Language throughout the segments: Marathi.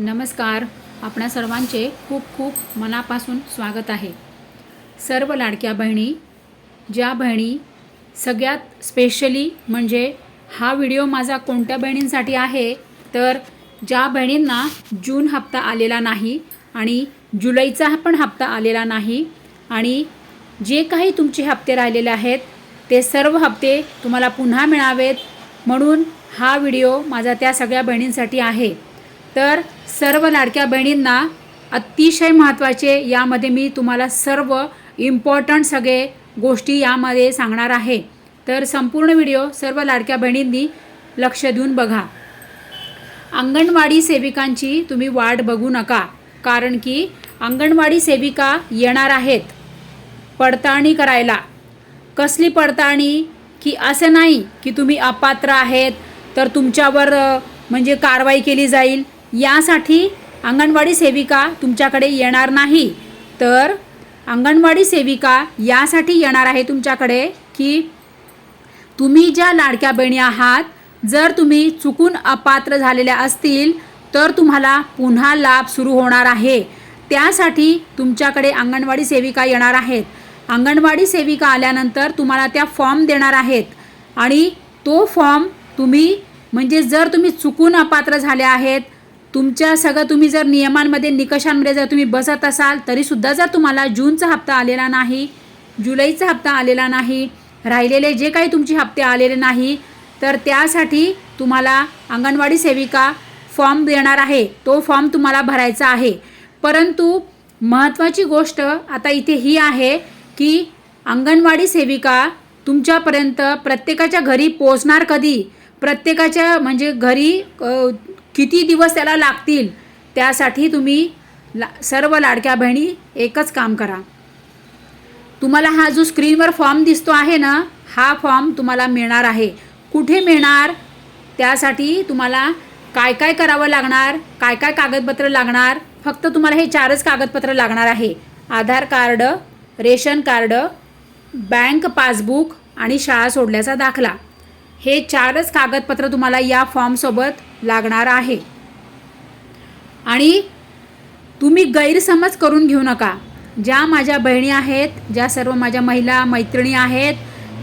नमस्कार. आपणा सर्वांचे खूप खूप मनापासून स्वागत आहे. सर्व लाडक्या बहिणी ज्या बहिणी सगळ्यात स्पेशली म्हणजे हा व्हिडिओ माझा कोणत्या बहिणींसाठी आहे तर ज्या बहिणींना जून हप्ता आलेला नाही आणि जुलैचा पण हप्ता आलेला नाही आणि जे काही तुमचे हप्ते राहिलेले आहेत ते सर्व हप्ते तुम्हाला पुन्हा मिळावेत. म्हणून हा व्हिडिओ माझा त्या सगळ्या बहिणींसाठी आहे. तर सर्व लाडक्या बहिणींना अतिशय महत्त्वाचे यामध्ये मी तुम्हाला सर्व इम्पॉर्टंट सगळे गोष्टी यामध्ये सांगणार आहे. तर संपूर्ण व्हिडिओ सर्व लाडक्या बहिणींनी लक्ष देऊन बघा. अंगणवाडी सेविकांची तुम्ही वाट बघू नका कारण की अंगणवाडी सेविका येणार आहेत पडताळणी करायला. कसली पडताळणी? की असं नाही की तुम्ही अपात्र आहेत तर तुमच्यावर म्हणजे कारवाई केली जाईल? यासाठी अंगणवाडी सेविका तुमच्याकडे येणार नाही. तर अंगणवाडी सेविका यासाठी येणार आहे तुमच्याकडे की तुम्ही ज्या लाडक्या बहिणी आहात जर तुम्ही चुकून अपात्र झालेल्या असतील तर तुम्हाला पुन्हा लाभ सुरू होणार आहे. त्यासाठी तुमच्याकडे अंगणवाडी सेविका येणार आहेत. अंगणवाडी सेविका आल्यानंतर तुम्हाला त्या फॉर्म देणार आहेत आणि तो फॉर्म तुम्ही म्हणजे जर तुम्ही चुकून अपात्र झाले आहेत तुमच्या सगळं तुम्ही जर नियमांमध्ये निकषांमध्ये जर तुम्ही बसत असाल तरीसुद्धा जर तुम्हाला जूनचा हप्ता आलेला नाही जुलैचा हप्ता आलेला नाही राहिलेले जे काही तुमचे हप्ते आलेले नाही तर त्यासाठी तुम्हाला अंगणवाडी सेविका फॉर्म देणार आहे. तो फॉर्म तुम्हाला भरायचा आहे. परंतु महत्त्वाची गोष्ट आता इथे ही आहे की अंगणवाडी सेविका तुमच्यापर्यंत प्रत्येकाच्या घरी पोचणार कधी? प्रत्येकाच्या म्हणजे घरी किती दिवस त्याला लागतील त्यासाठी तुम्ही ला सर्व लाडक्या बहिणी एकच काम करा. तुम्हाला हा जो स्क्रीनवर फॉर्म दिसतो आहे ना हा फॉर्म तुम्हाला मिळणार आहे. कुठे मिळणार? त्यासाठी तुम्हाला काय काय करावं लागणार? काय काय कागदपत्र लागणार? फक्त तुम्हाला हे चारच कागदपत्र लागणार आहे. Aadhaar card ration card bank passbook आणि शाळा सोडल्याचा दाखला. हे चारच कागदपत्र तुम्हाला या फॉर्मसोबत लागणार आहे. आणि तुम्ही गैरसमज करून घेऊ नका. ज्या माझ्या बहिणी आहेत ज्या सर्व माझ्या महिला मैत्रिणी आहेत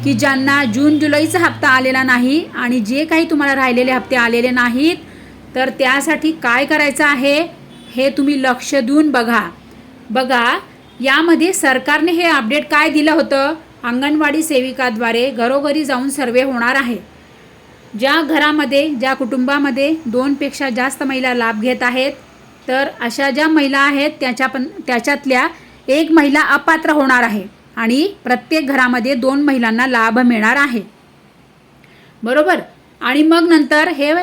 की ज्यांना जून जुलैचा हप्ता आलेला नाही आणि जे काही तुम्हाला राहिलेले हप्ते आलेले नाहीत तर त्यासाठी काय करायचं आहे हे तुम्ही लक्ष देऊन बघा. बघा यामध्ये सरकारने हे अपडेट काय दिलं होतं? अंगणवाडी सेविकाद्वारे घरोघरी जाऊन सर्वे होणार आहे. ज्या घरामध्ये ज्या कुटुंबामध्ये दोनपेक्षा जास्त महिला लाभ घेत आहेत तर अशा ज्या महिला आहेत त्याच्या पण त्याच्यातल्या एक महिला अपात्र होणार आहे आणि प्रत्येक घरामध्ये दोन महिलांना लाभ मिळणार आहे. बरोबर? आणि मग नंतर हे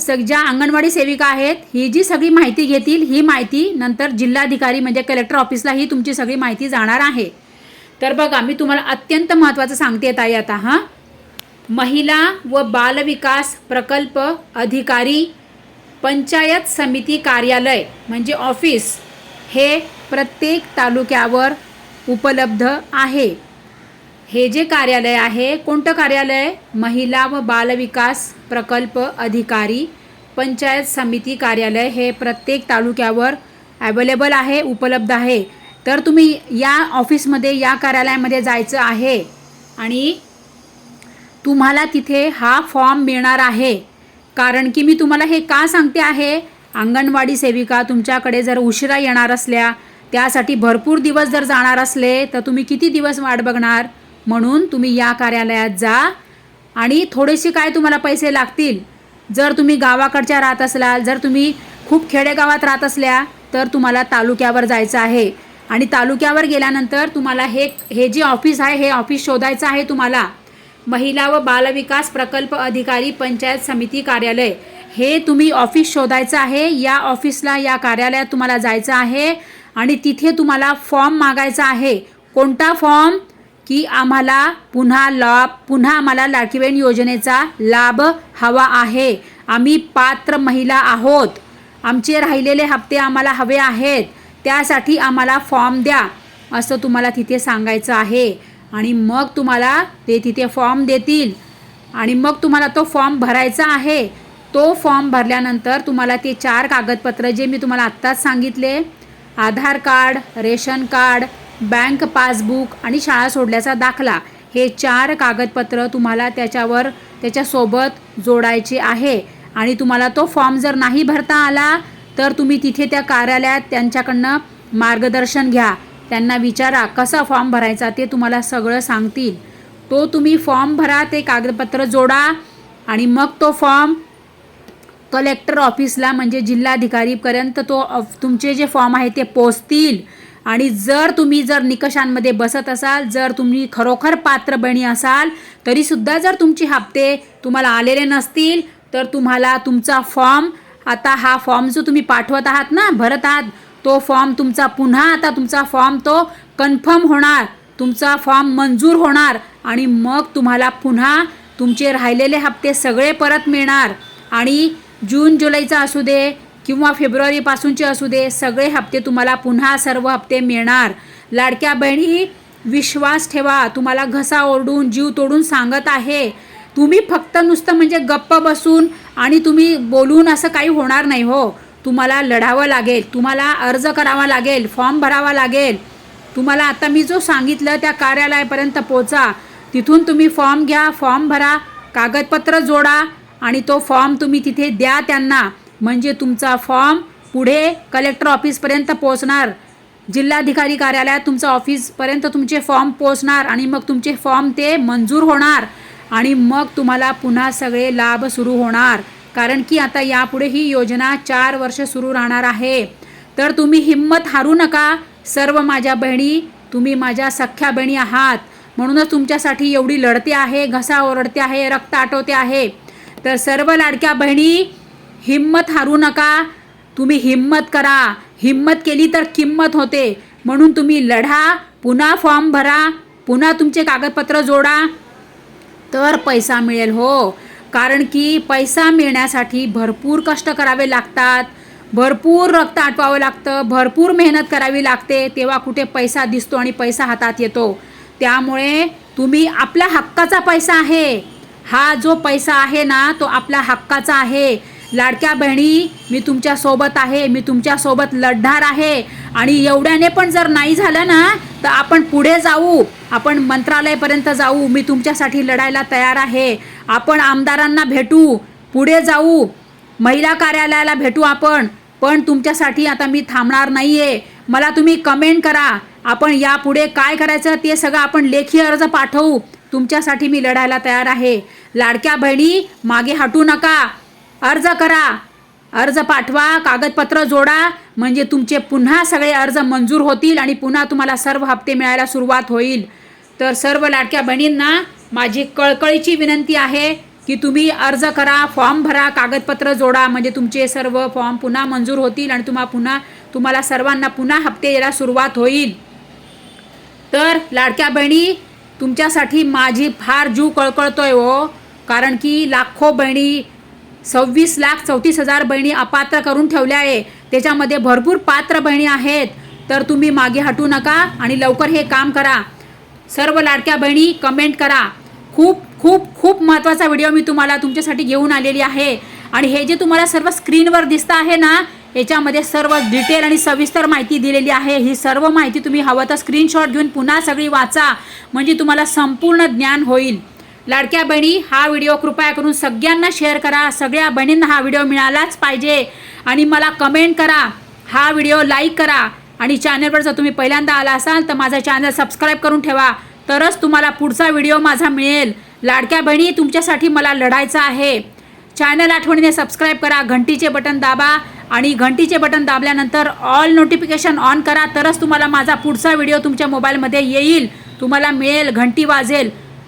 सग ज्या अंगणवाडी सेविका आहेत ही जी सगळी माहिती घेतील ही माहिती नंतर जिल्हाधिकारी म्हणजे कलेक्टर ऑफिसला ही तुमची सगळी माहिती जाणार आहे. तर बघा मी तुम्हाला अत्यंत महत्त्वाचं सांगते ताई आता हां. महिला व बालविकास प्रकल्प अधिकारी पंचायत समिती कार्यालय म्हणजे ऑफिस हे प्रत्येक तालुक्यावर उपलब्ध आहे. हे जे कार्यालय आहे कोणतं कार्यालय? महिला व बालविकास प्रकल्प अधिकारी पंचायत समिती कार्यालय हे प्रत्येक तालुक्यावर ॲवेलेबल आहे उपलब्ध आहे. तर तुम्ही या ऑफिसमध्ये या कार्यालयामध्ये जायचं आहे आणि तुम्हाला तिथे हा फॉर्म मिळणार आहे. कारण की मी तुम्हाला हे का सांगते आहे? अंगणवाडी सेविका तुमच्याकडे जर उशिरा येणार असल्या त्यासाठी भरपूर दिवस जर जाणार असले तर तुम्ही किती दिवस वाट बघणार? म्हणून तुम्ही या कार्यालयात जा आणि थोडेसे काय तुम्हाला पैसे लागतील. जर तुम्ही गावाकडच्या राहत असलाल जर तुम्ही खूप खेडेगावात राहत असल्या तर तुम्हाला तालुक्यावर जायचं आहे. आणि तालुक्यावर गेल्यानंतर तुम्हाला हे हे जे ऑफिस आहे हे ऑफिस शोधायचं आहे तुम्हाला. महिला व बालविकास प्रकल्प अधिकारी पंचायत समिती कार्यालय. हे तुम्ही ऑफिस शोधायचं आहे. या ऑफिसला या कार्यालयात तुम्हाला जायचं आहे आणि तिथे तुम्हाला फॉर्म मागायचा आहे. कोणता फॉर्म? की आम्हाला पुन्हा लाभ पुन्हा आम्हाला लाडकी योजनेचा लाभ हवा आहे. आम्ही पात्र महिला आहोत. आमचे राहिलेले हप्ते आम्हाला हवे आहेत. त्यासाठी आम्हाला फॉर्म द्या असं तुम्हाला तिथे सांगायचं आहे. आणि मग तुम्हाला ते तिथे फॉर्म देतील. आणि मग तुम्हाला तो फॉर्म भरायचा आहे. तो फॉर्म भरल्यानंतर तुम्हाला ते चार कागदपत्र जे मी तुम्हाला आत्ताच सांगितले Aadhaar card ration card bank passbook आणि शाळा सोडल्याचा दाखला हे चार कागदपत्र तुम्हाला त्याच्यावर त्याच्यासोबत जोडायचे आहे. आणि तुम्हाला तो फॉर्म जर नाही भरता आला तर तुम्ही तिथे त्या कार्यालयात त्यांच्याकडनं मार्गदर्शन घ्या. त्यांना विचारा कसा फॉर्म भरायचा ते तुम्हाला सगळं सांगतील. तो तुम्ही फॉर्म भरा ते कागदपत्र जोडा आणि मग तो फॉर्म कलेक्टर ऑफिसला म्हणजे जिल्हाधिकारीपर्यंत तो तुमचे जे फॉर्म आहे ते पोचतील. आणि जर तुम्ही जर निकषांमध्ये बसत असाल जर तुम्ही खरोखर पात्र बणी असाल तरीसुद्धा जर तुमचे हप्ते तुम्हाला आलेले नसतील तर तुम्हाला तुमचा फॉर्म आता हा फॉर्म जो तुम्ही पाठवत आहात ना भरत आहात तो फॉर्म तुमचा पुन्हा आता तुमचा फॉर्म तो कन्फर्म होणार तुमचा फॉर्म मंजूर होणार आणि मग तुम्हाला पुन्हा तुमचे राहिलेले हप्ते सगळे परत मिळणार. आणि जून जुलैचा असू दे किंवा फेब्रुवारीपासूनचे असू दे सगळे हप्ते तुम्हाला पुन्हा सर्व हप्ते मिळणार. लाडक्या बहिणी विश्वास ठेवा तुम्हाला घसा ओरडून जीव तोडून सांगत आहे. तुम्ही फक्त नुसतं म्हणजे गप्प बसून आणि तुम्ही बोलून असं काही होणार नाही हो. तुम्हाला लढावं लागेल तुम्हाला अर्ज करावा लागेल फॉर्म भरावा लागेल. तुम्हाला आता मी जो सांगितलं त्या कार्यालयापर्यंत पोचा. तिथून तुम्ही फॉर्म घ्या फॉर्म भरा कागदपत्र जोडा आणि तो फॉर्म तुम्ही तिथे द्या त्यांना. म्हणजे तुमचा फॉर्म पुढे कलेक्टर ऑफिसपर्यंत पोचणार. जिल्हाधिकारी कार्यालयात तुमचं ऑफिसपर्यंत तुमचे फॉर्म पोहोचणार आणि मग तुमचे फॉर्म ते मंजूर होणार. आणि मग तुम्हाला पुन्हा सगळे लाभ सुरू होणार. कारण की आता यापुढे ही योजना चार वर्ष सुरू राहणार आहे. तर तुम्ही हिंमत हारू नका. सर्व माझ्या बहिणी तुम्ही माझ्या सख्ख्या बहिणी आहात. म्हणूनच तुमच्यासाठी एवढी लढते आहे घसा ओरडते आहे रक्त आटवते आहे. तर सर्व लाडक्या बहिणी हिंमत हारू नका. तुम्ही हिंमत करा. हिंमत केली तर किंमत होते. म्हणून तुम्ही लढा पुन्हा फॉर्म भरा पुन्हा तुमचे कागदपत्र जोडा. तर पैसा मिळेल हो. कारण की पैसा मिळण्यासाठी भरपूर कष्ट करावे लागतात. भरपूर रक्त आटवावं लागतं. भरपूर मेहनत करावी लागते. तेव्हा कुठे पैसा दिसतो आणि पैसा हातात येतो. त्यामुळे तुम्ही आपल्या हक्काचा पैसा आहे. हा जो पैसा आहे ना तो आपल्या हक्काचा आहे. लाडक्या बहिणी मी तुमच्यासोबत आहे मी तुमच्यासोबत लढणार आहे. आणि एवढ्याने पण जर नाही झालं ना तर आपण पुढे जाऊ. आपण मंत्रालयपर्यंत जाऊ. मी तुमच्यासाठी लढायला तयार आहे. आपण आमदारांना भेटू. पुढे जाऊ. महिला कार्यालयाला भेटू आपण. पण तुमच्यासाठी आता मी थांबणार नाही आहे मला तुम्ही कमेंट करा. आपण यापुढे काय करायचं ते सगळं आपण लेखी अर्ज पाठवू. तुमच्यासाठी मी लढायला तयार आहे. लाडक्या बहिणी मागे हटू नका. अर्ज करा. अर्ज पाठवा कागदपत्र जोडा. म्हणजे तुमचे पुन्हा सगळे अर्ज मंजूर होतील आणि पुन्हा तुम्हाला सर्व हप्ते मिळायला सुरुवात होईल. तर सर्व लाडक्या बहिणींना माझी कळकळीची विनंती आहे की तुम्ही अर्ज करा फॉर्म भरा कागदपत्र जोडा. म्हणजे तुमचे सर्व फॉर्म पुन्हा मंजूर होतील आणि तुम्हा पुन्हा तुम्हाला सर्वांना पुन्हा हप्ते यायला सुरुवात होईल. तर लाडक्या बहिणी तुमच्यासाठी माझी फार जीव कळकळतोय हो. कारण की लाखो बहिणी सव्वीस लाख चौतीस हजार बहिणी अपात्र करून ठेवल्या आहे. त्याच्यामध्ये भरपूर पात्र बहिणी आहेत. तर तुम्ही मागे हटू नका आणि लवकर हे काम करा. सर्व लाडक्या बहिणी कमेंट करा. खूप खूप खूप महत्त्वाचा व्हिडिओ मी तुम्हाला तुमच्यासाठी घेऊन आलेली आहे. आणि हे जे तुम्हाला सर्व स्क्रीनवर दिसतं आहे ना याच्यामध्ये सर्व डिटेल आणि सविस्तर माहिती दिलेली आहे. ही सर्व माहिती तुम्ही हवं तर स्क्रीनशॉट घेऊन पुन्हा सगळी वाचा. म्हणजे तुम्हाला संपूर्ण ज्ञान होईल. लाडक्या बहिणी हा व्हिडिओ कृपया करून सगळ्यांना शेअर करा. सगळ्या बहिणींना हा व्हिडिओ मिळालाच पाहिजे. आणि मला कमेंट करा. हा व्हिडिओ लाईक करा. आणि चॅनलवर जर तुम्ही पहिल्यांदा आला असाल तर माझा चॅनल सबस्क्राईब करून ठेवा. तरच तुम्हाला पुढचा व्हिडिओ माझा मिळेल. लाडक्या बहिणी तुमच्यासाठी मला लढायचं आहे. चॅनल आठवणीने सबस्क्राईब करा. घंटीचे बटन दाबा. आणि घंटीचे बटन दाबल्यानंतर ऑल नोटिफिकेशन ऑन करा. तरच तुम्हाला माझा पुढचा व्हिडिओ तुमच्या मोबाईलमध्ये येईल. तुम्हाला मिळेल. घंटी वाजेल.